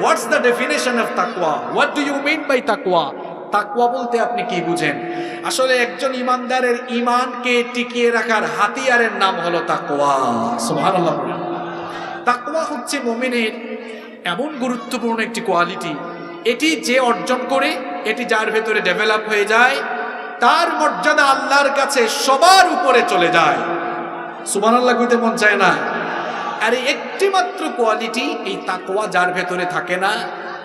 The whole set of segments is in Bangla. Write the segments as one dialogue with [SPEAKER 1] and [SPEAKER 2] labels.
[SPEAKER 1] হোয়াটস দ্য ডেফিনেশন অফ তাকওয়া what do you mean by তাকওয়া তাকওয়া বলতে আপনি কি বুঝেন? আসলে একজন ইমানদারের ইমানকে টিকিয়ে রাখার হাতিয়ারের নাম হলো তাকওয়া। সুবহানাল্লাহ। তাকওয়া হচ্ছে মুমিনের এমন গুরুত্বপূর্ণ একটি কোয়ালিটি। এটি যে অর্জন করে, এটি যার ভেতরে ডেভেলপ হয়ে যায়, তার মর্যাদা আল্লাহর কাছে সবার উপরে চলে যায়। সুবহানাল্লাহ কইতে মন চায় না? আর একটি মাত্র কোয়ালিটি এই তাকোয়া যার ভেতরে থাকে না,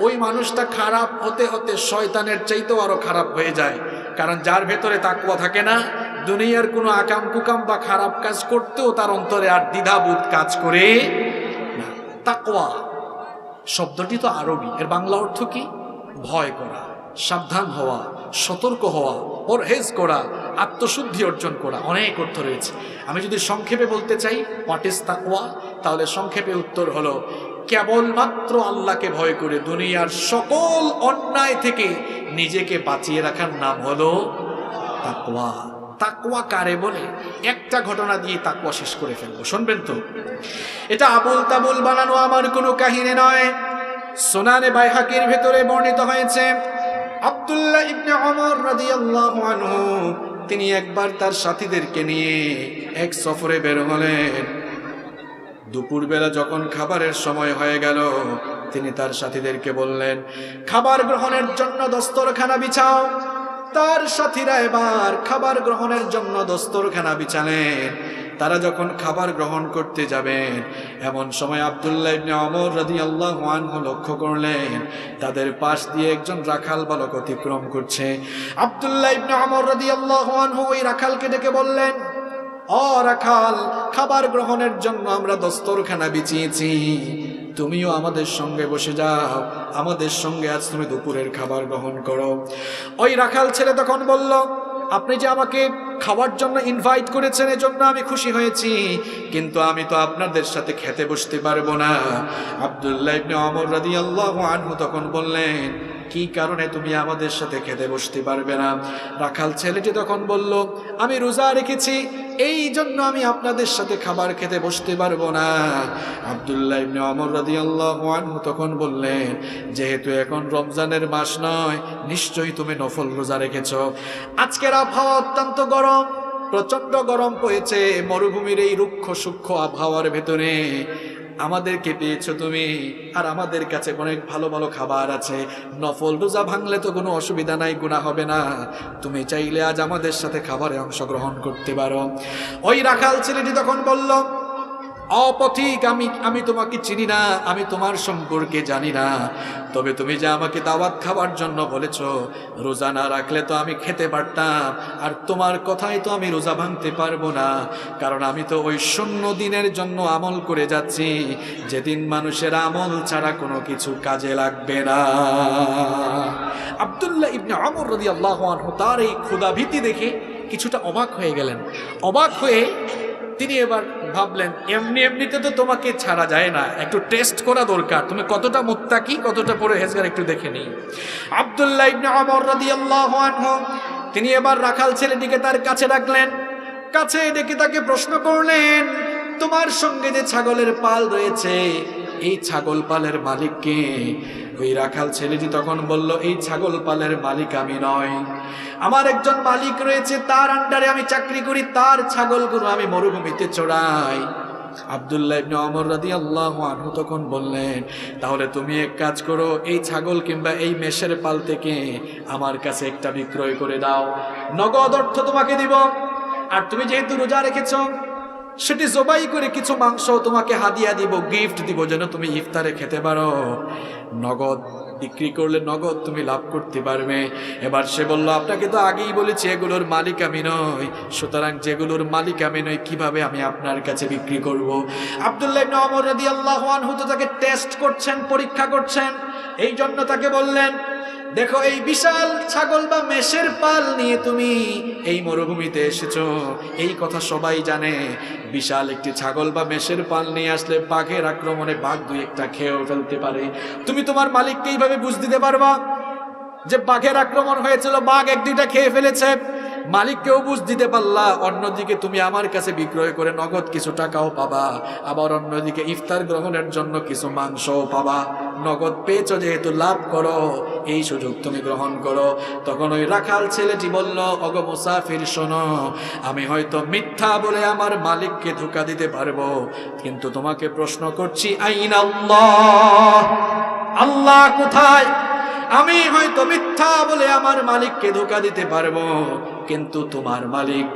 [SPEAKER 1] ওই মানুষটা খারাপ হতে হতে শয়তানের চাইতেও আরও খারাপ হয়ে যায়। কারণ যার ভেতরে তাকওয়া থাকে না, দুনিয়ার কোনো আকাম কুকাম বা খারাপ কাজ করতেও তার অন্তরে আর দ্বিধাবোধ কাজ করে না। তাকওয়া শব্দটি তো আরবি, এর বাংলা অর্থ কি? ভয় করা, সাবধান হওয়া, সতর্ক হওয়া, পরহেজ করা আত্মশুদ্ধি অর্জন করা, অনেক অর্থ রয়েছে। আমি যদি সংক্ষেপে বলতে চাই হোয়াট ইজ তাকওয়া তাহলে সংক্ষেপে উত্তর হলো, কেবলমাত্র আল্লাহকে ভয় করে দুনিয়ার সকল অন্যায় থেকে নিজেকে বাঁচিয়ে রাখার নাম হলো তাকওয়া। তাকওয়া কারে বলে? একটা ঘটনা দিয়ে তাকওয়া শেষ করে ফেলব। শুনবেন তো? এটা আবুল তাবুল বানানো আমার কোনো কাহিনী নয়। সোনানে বাইহাকির ভেতরে বর্ণিত হয়েছে, আব্দুল্লাহ ইবনে ওমর রাদিয়াল্লাহু আনহু তিনি একবার তার সাথীদেরকে নিয়ে এক সফরে বের হলেন। দুপুরবেলা যখন খাবারের সময় হয়ে গেল, তিনি তার সাথীদেরকে বললেন, খাবার গ্রহণের জন্য দস্তরখানা বিছাও। তার সাথীরা এবার খাবার গ্রহণের জন্য দস্তরখানা বিছালেন। তারা যখন খাবার গ্রহণ করতে যাবেন, এমন সময় আবদুল্লাহ ইবনে অমর রাদিয়াল্লাহু আনহু লক্ষ্য করলেন, তাদের পাশ দিয়ে একজন রাখাল বালক অতিক্রম করছে। আবদুল্লাহ ইবনে অমর রাদিয়াল্লাহু আনহু ওই রাখালকে ডেকে বললেন অ রাখাল, খাবার গ্রহণের জন্য আমরা দস্তরখানা বিছিয়েছি। তুমিও আমাদের সঙ্গে বসে যাও। আমাদের সঙ্গে আজ তুমি দুপুরের খাবার গ্রহণ করো। ওই রাখাল ছেলে তখন বলল আপনি যে আমাকে খাওয়ার জন্য ইনভাইট করেছেন, এজন্য আমি খুশি হয়েছি। কিন্তু আমি তো আপনাদের সাথে খেতে বসতে পারব না। আব্দুল্লাহ ইবনে অমর রাদিয়াল্লাহু আনহু তখন বললেন কি কারণে তুমি আমাদের সাথে খেতে বসতে পারবে না? রাখাল ছেলেটি তখন বলল, আমি রোজা রেখেছি, এই জন্য আমি আপনাদের সাথে খাবার খেতে বসতে পারব না। আবদুল্লাহ ইবনে অমর রাদিয়াল্লাহু আনহু তখন বললেন, যেহেতু এখন রমজানের মাস নয়, নিশ্চয়ই তুমি নফল রোজা রেখেছো। আজকের আবহাওয়া অত্যন্ত গরম প্রচণ্ড গরম পড়েছে, মরুভূমির এই রুক্ষ সূক্ষ্ম আবহাওয়ার ভেতরে। আমাদেরকে পেয়েছ তুমি। আর আমাদের কাছে অনেক ভালো ভালো খাবার আছে। নফল রোজা ভাঙলে তো কোনো অসুবিধা নাই গুণা হবে না। তুমি চাইলে আজ আমাদের সাথে খাবারে অংশগ্রহণ করতে পারো। ওই রাখাল ছেলেটি তখন বলল অপথিক, আমি আমি তোমাকে চিনি না, আমি তোমার সম্পর্কে জানি না। তবে তুমি যে আমাকে দাওয়াত খাবার জন্য বলেছ, রোজা না রাখলে তো আমি খেতে পারতাম, আর তোমার কথাই তো আমি রোজা ভাঙতে পারব না। কারণ আমি তো ওই শূন্য দিনের জন্য আমল করে যাচ্ছি, যেদিন মানুষের আমল ছাড়া কোনো কিছু কাজে লাগবে না। আবদুল্লাহ ইবনে আমর রদি আল্লাহ তার এই ক্ষুদাভীতি দেখে কিছুটা অবাক হয়ে গেলেন। অবাক হয়ে তিনি এবার ভাবলেন, এমনি এমনিতে তো তোমাকে ছাড়া যায় না। একটু টেস্ট করা দরকার। তুমি কতটা মুত্তাকি, কতটা পরে হেজগার একটু দেখে নিই। আব্দুল্লাহ ইবনে ওমর রাদিয়াল্লাহু আনহু, তিনি এবার রাখাল ছেলেটিকে তার কাছে রাখলেন কাছে ডেকে তাকে প্রশ্ন করলেন, তোমার সঙ্গে যে ছাগলের পাল রয়েছে, এই ছাগল পালের মালিক কে? ওই রাখাল ছেলেটি তখন বলল, এই ছাগল পালের মালিক আমি নয় আমার একজন মালিক রয়েছে, তার আন্ডারে আমি চাকরি করি, তার ছাগলগুলো আমি মরুভূমিতে চড়াই। আবদুল্লাহ ইবনে ওমর রাদিয়াল্লাহু আনহু তখন বললেন, তাহলে তুমি এক কাজ করো, এই ছাগল কিংবা এই মেষের পাল থেকে আমার কাছে একটা বিক্রয় করে দাও। নগদ অর্থ তোমাকে দিব। আর তুমি যেহেতু রোজা রেখেছো সেটি জবাই করে কিছু মাংস তোমাকে হাদিয়া দিব গিফট দিব, যেন তুমি ইফতারে খেতে পারো। নগদ বিক্রি করলে নগদ তুমি লাভ করতে পারবে। এবার সে বলল, আপনাকে তো আগেই বলেছি, এগুলোর মালিক আমি নই। সুতরাং যেগুলোর মালিক আমি নই, কীভাবে আমি আপনার কাছে বিক্রি করব? আব্দুল্লাহ রাদিয়াল্লাহু আনহু তাকে টেস্ট করছেন, পরীক্ষা করছেন। এই জন্য তাকে বললেন দেখো, এই বিশাল ছাগল বা মেষের পাল নিয়ে তুমি এই মরুভূমিতে এসেছ। এই কথা সবাই জানে। বিশাল একটি ছাগল বা মেষের পাল নিয়ে আসলে বাঘের আক্রমণে বাঘ দুই একটা খেয়েও ফেলতে পারে। তুমি তোমার মালিককে এইভাবে বুঝ দিতে পারবা যে বাঘের আক্রমণ হয়েছিল, বাঘ এক দুইটা খেয়ে ফেলেছে। মালিককেও বুঝ দিতে পারলা, অন্যদিকে তুমি আমার কাছে বিক্রয় করে নগদ কিছু টাকাও পাবা, আবার অন্যদিকে ইফতার গ্রহণের জন্য কিছু মাংসও পাবা। নগদ পেয়েছ যেহেতু লাভ করো, এই সুযোগ তুমি গ্রহণ করো। তখন ওই রাখাল ছেলেটি বলল, অগ মুসাফির, শোনো, আমি হয়তো মিথ্যা বলে আমার মালিককে ধোকা দিতে পারব, কিন্তু তোমাকে প্রশ্ন করছি, আইন আল্লাহ? আল্লাহ কোথায়? আমি হয়তো মিথ্যা বলে আমার মালিককে ধোকা দিতে পারব কিন্তু তোমার মালিক,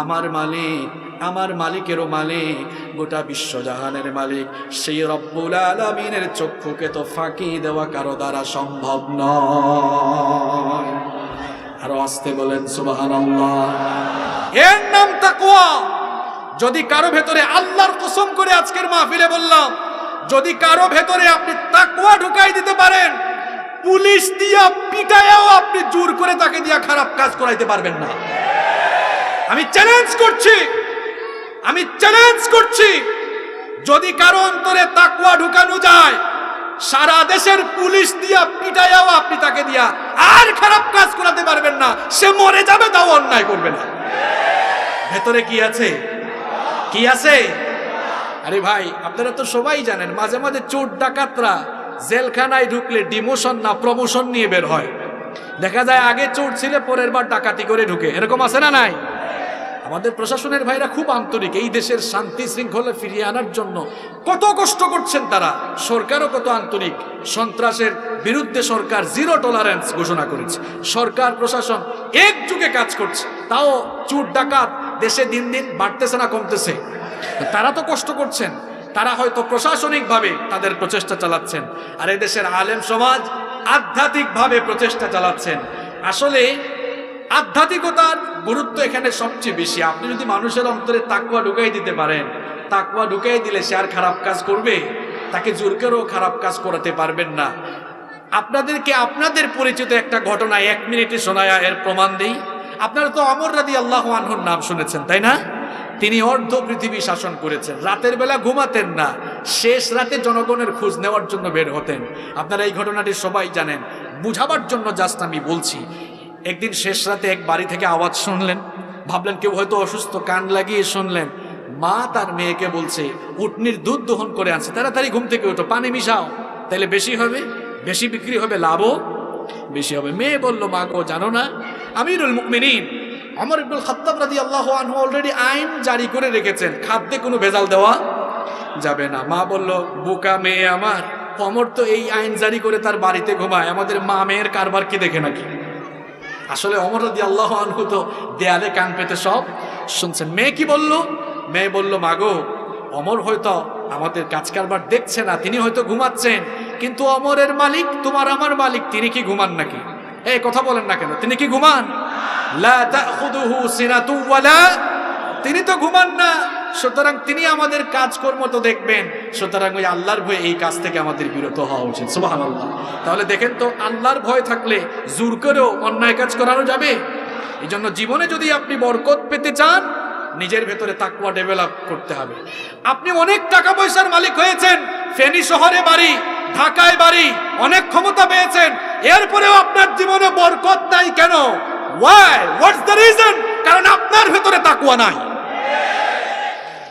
[SPEAKER 1] আমার মালিক, আমার মালিকেরও মালিক, গোটা বিশ্বজাহানের মালিক। সেই রব্বুল আলমিনের চক্ষুকে তো ফাঁকি দেওয়া কারও দ্বারা সম্ভব নয়। আরও আসতে বলেন সুবাহান এর নাম তাকুয়া যদি কারও ভেতরে আল্লাহর কসম করে আজকের মাহফিলে বললাম, যদি কারও ভেতরে আপনি তাকুয়া ঢুকাই দিতে পারেন পুলিশ দিয়া পিটায়াও আপনি জোর করে তাকে দিয়া খারাপ কাজ করাইতে পারবেন না। আমি চ্যালেঞ্জ করছি। আমি চ্যালেঞ্জ করছি। যদি কারও অন্তরে তাকুয়া ঢুকানো যায়, সারা দেশের পুলিশ দিয়া পিটায়াও আপনি তাকে দিয়া আর খারাপ কাজ করাতে পারবেন না। সে মরে যাবে, তাও অন্যায় করবে না। ভেতরে কি আছে? কি আছে? আরে ভাই, আপনারা তো সবাই জানেন, মাঝে মাঝে চোর ডাকাতরা জেলখানায় ঢুকলে ডিমোশন না প্রমোশন নিয়ে বের হয়। দেখা যায় আগে চোর ছিল, পরের বার ডাকাতি করে ঢুকে। এরকম আছে না নাই? আমাদের প্রশাসনের ভাইরা খুব আন্তরিক। এই দেশের শান্তি শৃঙ্খলা ফিরিয়ে আনার জন্য কত কষ্ট করছেন তারা। সরকারও কত আন্তরিক। সন্ত্রাসের বিরুদ্ধে সরকার জিরো টলারেন্স ঘোষণা করেছে। সরকার, প্রশাসন একযুগে কাজ করছে। তাও চুর ডাকাত দেশে দিন দিন বাড়তেছে না, কমতেছে। তারা তো কষ্ট করছেন। তারা হয়তো প্রশাসনিকভাবে তাদের প্রচেষ্টা চালাচ্ছেন। আর এদেশের আলেম সমাজ আধ্যাত্মিকভাবে প্রচেষ্টা চালাচ্ছেন। আসলে আধ্যাত্মিকতার গুরুত্ব এখানে সবচেয়ে বেশি। আপনি যদি মানুষের অন্তরে তাকুয়া ঢুকাই দিতে পারেন তাকুয়া ঢুকাই দিলে সে আর খারাপ কাজ করবে? তাকে জোর করেও খারাপ কাজ করাতে পারবেন না। আপনাদেরকে আপনাদের পরিচিত একটা ঘটনা এক মিনিটে শোনায়া এর প্রমাণ দিই। আপনারা তো অমর রাদি আল্লাহ আনহুর নাম শুনেছেন, তাই না? তিনি অর্ধ পৃথিবী শাসন করেছেন। রাতের বেলা ঘুমাতেন না। শেষ রাতে জনগণের খোঁজ নেওয়ার জন্য বের হতেন। আপনারা এই ঘটনাটি সবাই জানেন। বুঝাবার জন্য জাস্ট আমি বলছি, একদিন শেষ রাতে এক বাড়ি থেকে আওয়াজ শুনলেন। ভাবলেন কেউ হয়তো অসুস্থ, কান লাগিয়ে শুনলেন। মা তার মেয়েকে বলছে, উটনির দুধ দহন করে আনছে, তাড়াতাড়ি ঘুম থেকে ওঠো, পানি মিশাও। তাহলে বেশি হবে, বেশি বিক্রি হবে, লাভও বেশি হবে। মেয়ে বলল, মা গো, জানো না, আমিরুল মুকমিনিন আমর ইবনুল খাত্তাব রাদি আল্লাহ আনহু অলরেডি আইন জারি করে রেখেছেন। খাদ্যে কোনো ভেজাল দেওয়া যাবে না। মা বলল, বোকা মেয়ে আমার, অমর তো এই আইন জারি করে তার বাড়িতে ঘুমায়। আমাদের মা মেয়ের কারবার কি দেখে নাকি? আসলে অমর রাদি আল্লাহ আনহু তো দেয়ালে কান পেতে সব শুনছেন। মেয়ে কি বলল? মেয়ে বলল, মাগো, অমর হয়তো আমাদের কাজ কারবার দেখছে না, তিনি হয়তো ঘুমাচ্ছেন। কিন্তু অমরের মালিক, তোমার আমার মালিক, তিনি কি ঘুমান নাকি? এই কথা বলেন না কেন, তিনি কি ঘুমান? তিনি তো ঘুমান না। সুতরাং তিনি আমাদের কাজকর্ম তো দেখবেন। সুতরাং ওই আল্লাহর ভয়ে এই কাজ থেকে আমাদের বিরত হওয়া উচিত। সুবাহ তাহলে দেখেন তো, আল্লাহর ভয় থাকলে জোর করেও অন্যায় কাজ করানো যাবে? এই জন্য জীবনে যদি আপনি বরকত পেতে চান, নিজের ভেতরে তাকুয়া ডেভেলপ করতে হবে। আপনি অনেক টাকা পয়সার মালিক হয়েছেন, ফেনী শহরে বাড়ি, ঢাকায় বাড়ি, অনেক ক্ষমতা পেয়েছেন, এরপরেও আপনার জীবনে বরকত নাই কেন? ওয়াই হোয়াটস দ্য রিজন কারণ আপনার ভেতরে তাকুয়া নাই।